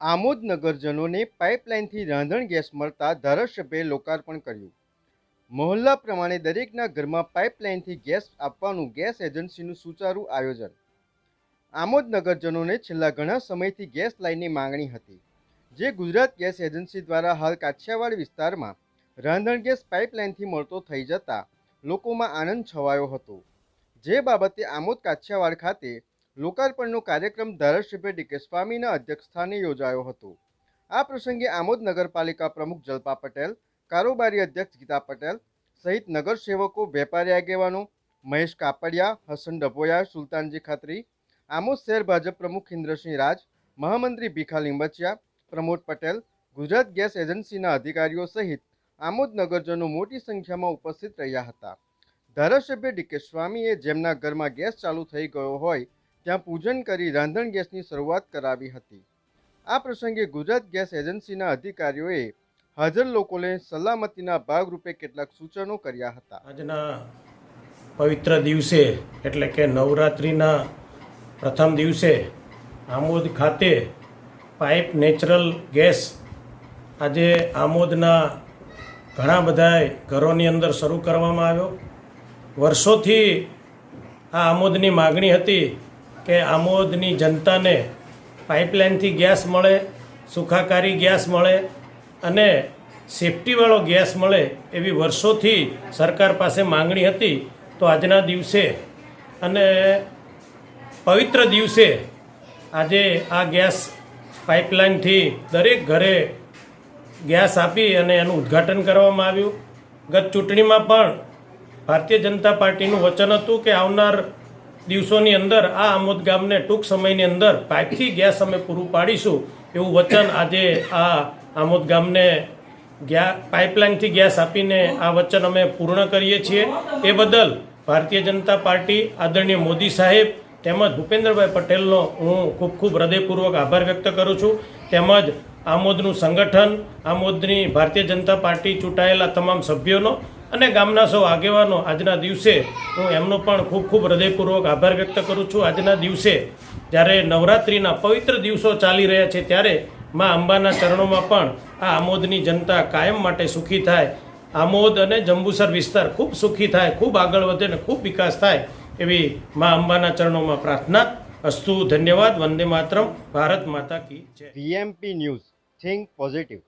આમોદ નગરજનોને પાઇપલાઇનથી રાંધણ ગેસ મળતા ધારાસભ્યે લોકાર્પણ કર્યું. મહોલ્લા પ્રમાણે દરેકના ઘરમાં પાઇપલાઇનથી ગેસ આપવાનું ગેસ એજન્સીનું સુચારું આયોજન. આમોદ નગરજનોને છેલ્લા ઘણા સમયથી ગેસ લાઇનની માંગણી હતી, જે ગુજરાત ગેસ એજન્સી દ્વારા હાલ કાછિયાવાડ વિસ્તારમાં રાંધણ ગેસ પાઇપલાઇનથી મળતો થઈ જતા લોકોમાં આનંદ છવાયો હતો. જે બાબતે આમોદ કાછિયાવાડ ખાતે લોકાર્પણનો કાર્યક્રમ ધારાસભ્ય ડીકે સ્વામીના અધ્યક્ષસ્થાને યોજાયો હતો. આ પ્રસંગે આમોદ નગરપાલિકા પ્રમુખ જલ્પા પટેલ, કારોબારી અધ્યક્ષ ગીતા પટેલ સહિત નગરસેવકો, વેપારી આગેવાનો, મહેશ કાપડિયા, હસન ડભોયા, સુલતાનજી ખત્રી, આમોદ શહેર ભાજપ પ્રમુખ ઇન્દ્રસિંહ રાજ, મહામંત્રી ભીખા લીંબચિયા, પ્રમોદ પટેલ, ગુજરાત ગેસ એજન્સીના અધિકારીઓ સહિત આમોદ નગરજનો મોટી સંખ્યામાં ઉપસ્થિત રહ્યા હતા. ધારાસભ્ય ડીકે સ્વામીએ જેમના ઘરમાં ગેસ ચાલુ થઈ ગયો હોય ત્યાં પૂજન કરી રાંધણ ગેસની શરૂઆત કરાવી હતી. આ પ્રસંગે ગુજરાત ગેસ એજન્સીના અધિકારીઓએ હાજર લોકોને સલામતીના ભાગરૂપે કેટલાક સૂચનો કર્યા હતા. આજના પવિત્ર દિવસે, એટલે કે નવરાત્રિના પ્રથમ દિવસે, આમોદ ખાતે પાઇપ નેચરલ ગેસ આજે આમોદના ઘણા બધા ઘરોની અંદર શરૂ કરવામાં આવ્યો. વર્ષોથી આ આમોદની માગણી હતી કે આમોદની જનતાને પાઇપલાઇનથી ગેસ મળે, સુખાકારી ગેસ મળે અને સેફટીવાળો ગેસ મળે એવી વર્ષોથી સરકાર પાસે માંગણી હતી, તો આજના દિવસે અને પવિત્ર દિવસે આજે આ ગેસ પાઇપલાઇનથી દરેક ઘરે ગેસ આપી અને એનું ઉદ્ઘાટન કરવામાં આવ્યું. ગત ચૂંટણીમાં પણ ભારતીય જનતા પાર્ટીનું વચન હતું કે આવનાર દિવસોની અંદર આ આમોદ ગામને ટૂંક સમયની અંદર પાઇપથી ગેસ અમે પૂરું પાડીશું એવું વચન આજે આ આમોદ ગામને ગયા પાઇપલાઇનથી ગેસ આપીને આ વચન અમે પૂર્ણ કરીએ છીએ. એ બદલ ભારતીય જનતા પાર્ટી આદરણીય મોદી સાહેબ તેમજ ભૂપેન્દ્રભાઈ પટેલનો હું ખૂબ ખૂબ હૃદયપૂર્વક આભાર વ્યક્ત કરું છું. તેમજ આમોદનું સંગઠન, આમોદની ભારતીય જનતા પાર્ટી ચૂંટાયેલા તમામ સભ્યોનો અને ગામના સૌ આગેવાનો આજના દિવસે હું એમનો પણ ખૂબ ખૂબ હૃદયપૂર્વક આભાર વ્યક્ત કરું છું. આજના દિવસે જ્યારે નવરાત્રિના પવિત્ર દિવસો ચાલી રહ્યા છે ત્યારે મા અંબાના ચરણોમાં પણ આ આમોદની જનતા કાયમ માટે સુખી થાય. આમોદ અને જંબુસર વિસ્તાર ખૂબ સુખી થાય, ખૂબ આગળ વધે અને ખૂબ વિકાસ થાય એવી મા અંબાના ચરણોમાં પ્રાર્થના. અસ્તુ ધન્યવાદ, વંદે માતરમ, ભારત માતા કી જય. VMP news, think positive.